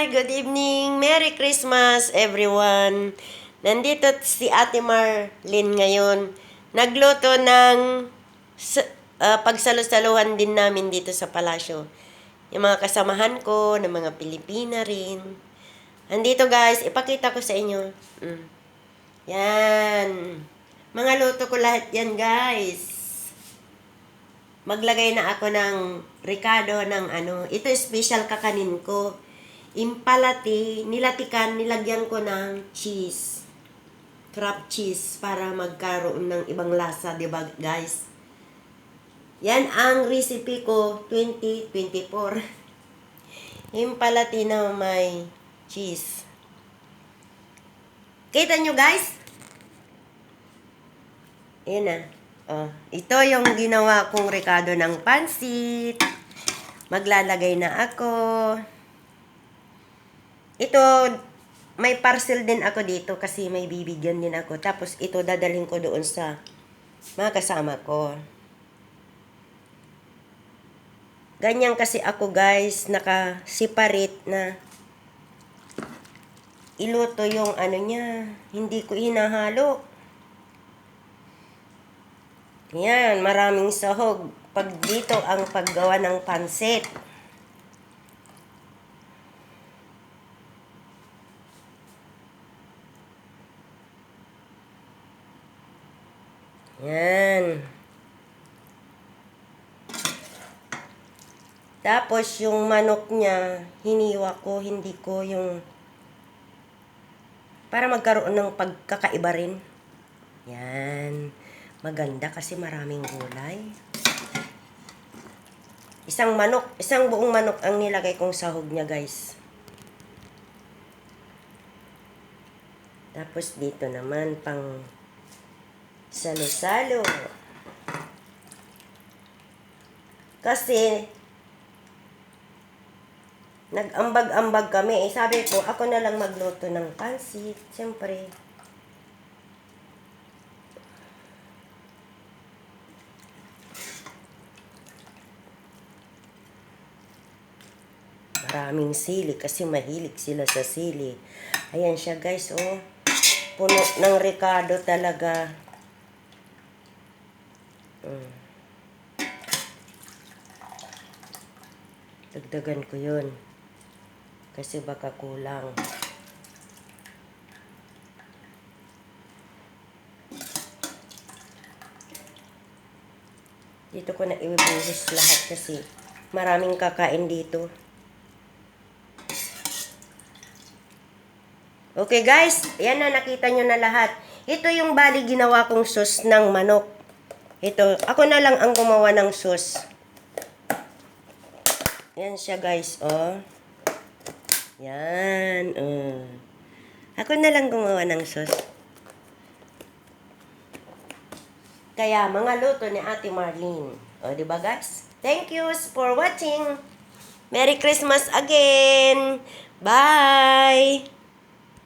Hi! Good evening! Merry Christmas, everyone! Nandito si Ate Marlene ngayon. Nagluto ng sa, ah, pagsalo-saluhan din namin dito sa palasyo. Yung mga kasamahan ko, ng mga Pilipina rin. Andito guys, ipakita ko sa inyo. Mm. Yan. Mga luto ko lahat yan guys maglagay na ako ng Ricardo ng ano, ito special kakanin ko. Impalati, nilatikan, nilagyan ko ng cheese. Crab cheese para magkaroon ng ibang lasa, 'di ba, guys? Yan ang recipe ko 2024. Impalati na may cheese. Kita nyo, guys? Ayan na. Oh, ito yung ginawa kong rekado ng pansit. Maglalagay na ako. Ito, may parcel din ako dito kasi may bibigyan din ako. Tapos ito dadalhin ko doon sa mga kasama ko. Ganyan kasi ako guys, naka-separate na iluto yung ano niya. Hindi ko hinahalo. Yan, maraming sahog. Pag dito ang paggawa ng pansit. Yan. Tapos yung manok niya, hiniwa ko, hindi ko yung para magkaroon ng pagkakaiba rin. Yan. Maganda kasi maraming gulay. Isang manok, isang buong manok ang nilagay kong sahog niya, guys. Tapos dito naman pang salo-salo. Kasi nag-ambag-ambag kami. Eh, sabi ko, ako na lang magluto ng pansit. Siyempre, Maraming sili kasi mahilig sila sa sili. Ayan siya guys, oh. Puno ng Ricardo talaga. Mm. Dagdagan ko yun. Kasi baka kulang. Dito ko na ibubuhos lahat kasi maraming kakain dito. Okay guys, yan na nakita nyo na lahat. Ito yung bali ginawa kong sauce ng manok. Ito, ako na lang ang gumawa ng sauce. Yan siya guys, oh. Yan, oh. Ako na lang gumawa ng sauce. Kaya mga luto ni Ate Marlene. O, di ba guys? Thank you for watching. Merry Christmas again. Bye.